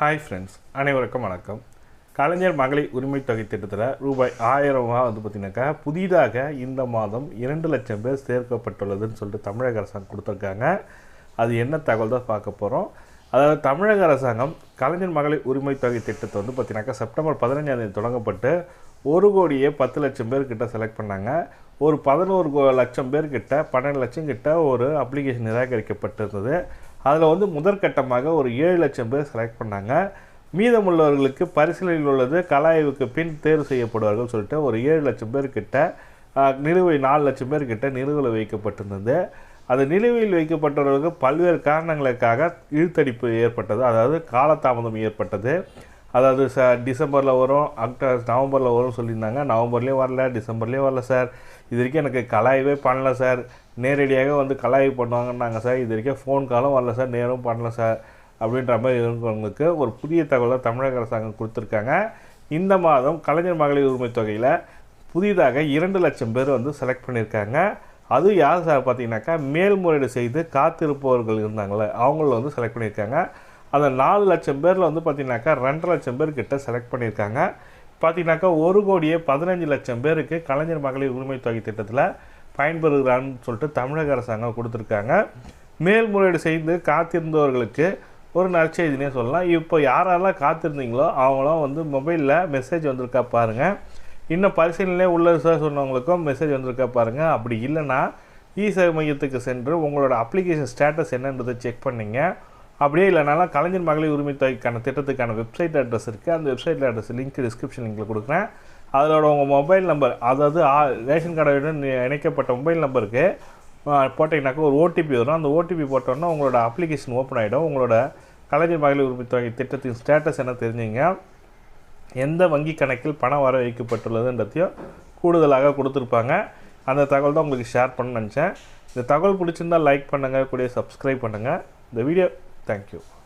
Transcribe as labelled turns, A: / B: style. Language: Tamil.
A: ஹாய் ஃப்ரெண்ட்ஸ் அனைவருக்கும் வணக்கம். கலைஞர் மகளிர் உரிமை தொகை திட்டத்தில் ரூபாய் ஆயிரம் ரூபா வந்து பார்த்தீங்கன்னாக்கா புதிதாக இந்த மாதம் இரண்டு லட்சம் பேர் சேர்க்கப்பட்டுள்ளதுன்னு சொல்லிட்டு தமிழக அரசாங்கம் கொடுத்துருக்காங்க. அது என்ன தகவல் தான் பார்க்க போகிறோம் அதாவது தமிழக அரசாங்கம் கலைஞர் மகளிர் உரிமை தொகை திட்டத்தை வந்து பார்த்திங்கனாக்கா செப்டம்பர் பதினஞ்சாம் தேதி தொடங்கப்பட்டு ஒரு கோடியே பத்து லட்சம் பேர்கிட்ட செலக்ட் பண்ணாங்க. ஒரு பதினோரு கோ- லட்சம் பேர்கிட்ட பன்னெண்டு லட்சம் கிட்ட ஒரு அப்ளிகேஷன் நிராகரிக்கப்பட்டிருந்தது. அதில் வந்து முதற்கட்டமாக ஒரு ஏழு லட்சம் பேர் செலக்ட் பண்ணாங்க. மீதமுள்ளவர்களுக்கு பரிசீலனையில் உள்ளது கலாய்வுக்கு பின் தேர்வு செய்யப்படுவார்கள் சொல்லிட்டு ஒரு ஏழு லட்சம் பேர்கிட்ட நிலுவை நாலு லட்சம் பேர் கிட்ட நிலுவையில் வைக்கப்பட்டிருந்தது. அது நிலுவையில் வைக்கப்பட்டவர்களுக்கு பல்வேறு காரணங்களுக்காக இழுத்தடிப்பு ஏற்பட்டது அதாவது காலதாமதம் ஏற்பட்டது. அதாவது சார் டிசம்பரில் வரும் அக்டோ நவம்பரில் வரும் சொல்லியிருந்தாங்க. நவம்பர்லேயும் வரல டிசம்பர்லேயும் வரல சார். இது வரைக்கும் எனக்கு கலாய்வே பண்ணல சார். நேரடியாக வந்து கலாய்வு பண்ணுவாங்கன்னாங்க சார். இது வரைக்கும் ஃபோன் காலும் வரல சார். நேரும் பண்ணல சார். அப்படின்ற மாதிரி இருக்கிறவங்களுக்கு ஒரு புதிய தகவலை தமிழக அரசாங்கம் கொடுத்துருக்காங்க. இந்த மாதம் கலைஞர் மகளிர் உரிமை தொகையில் புதிதாக இரண்டு லட்சம் பேர் வந்து செலக்ட் பண்ணியிருக்காங்க. அது யார் சார் பார்த்தீங்கன்னாக்கா மேல்முறையீடு செய்து காத்திருப்பவர்கள் இருந்தாங்களே அவங்கள வந்து செலக்ட் பண்ணியிருக்காங்க. அந்த நாலு லட்சம் பேரில் வந்து பார்த்தீங்கன்னாக்கா ரெண்டரை லட்சம் பேர்கிட்ட செலக்ட் பண்ணியிருக்காங்க. பார்த்தீங்கன்னாக்கா ஒரு கோடியே பதினஞ்சு லட்சம் பேருக்கு கலைஞர் மகளிர் உரிமை தொகை திட்டத்தில் பயன்பெறுகிறான்னு சொல்லிட்டு தமிழக அரசாங்கம் கொடுத்துருக்காங்க. மேல்முறையீடு செய்து காத்திருந்தவர்களுக்கு ஒரு நற்செய்தினே சொல்லலாம். இப்போ யாரெல்லாம் காத்திருந்தீங்களோ அவங்களாம் வந்து மொபைலில் மெசேஜ் வந்திருக்கா பாருங்கள் இன்னும் பரிசீலனையிலே உள்ள சார் சொன்னவங்களுக்கும் மெசேஜ் வந்திருக்கா பாருங்கள் அப்படி இல்லைன்னா இ சேவை மையத்துக்கு சென்று உங்களோட அப்ளிகேஷன் ஸ்டேட்டஸ் என்னன்றதை செக் பண்ணீங்க. அப்படியே இல்லைனாலும் கலைஞர் மகளிர் உரிமை தொகைக்கான திட்டத்துக்கான வெப்சைட் அட்ரஸ் இருக்குது அந்த வெப்சைட்டில் அட்ரஸ் லிங்க் டிஸ்கிரிப்ஷன் லிங்கில் கொடுக்குறேன். அதோட உங்கள் மொபைல் நம்பர் அதாவது ஆ- ரேஷன் கார்டுடன் இணைக்கப்பட்ட மொபைல் நம்பருக்கு போட்டிங்கனாக்கா ஒரு ஓடிபி வரும். அந்த ஓடிபி போட்டோன்னா உங்களோட அப்ளிகேஷன் ஓப்பன் ஆகிடும் உங்களோட கலைஞர் மகளிர் உரிமை தொகை திட்டத்தின் ஸ்டேட்டஸ் என்ன தெரிஞ்சுங்க. எந்த வங்கி கணக்கில் பணம் வர வைக்கப்பட்டுள்ளதுன்றதையும் கூடுதலாக கொடுத்துருப்பாங்க. அந்த தகவல் தான் உங்களுக்கு ஷேர் பண்ண நினச்சேன். இந்த தகவல் பிடிச்சிருந்தால் லைக் பண்ணுங்கள் கூட சப்ஸ்கிரைப் பண்ணுங்கள் இந்த வீடியோ Thank you.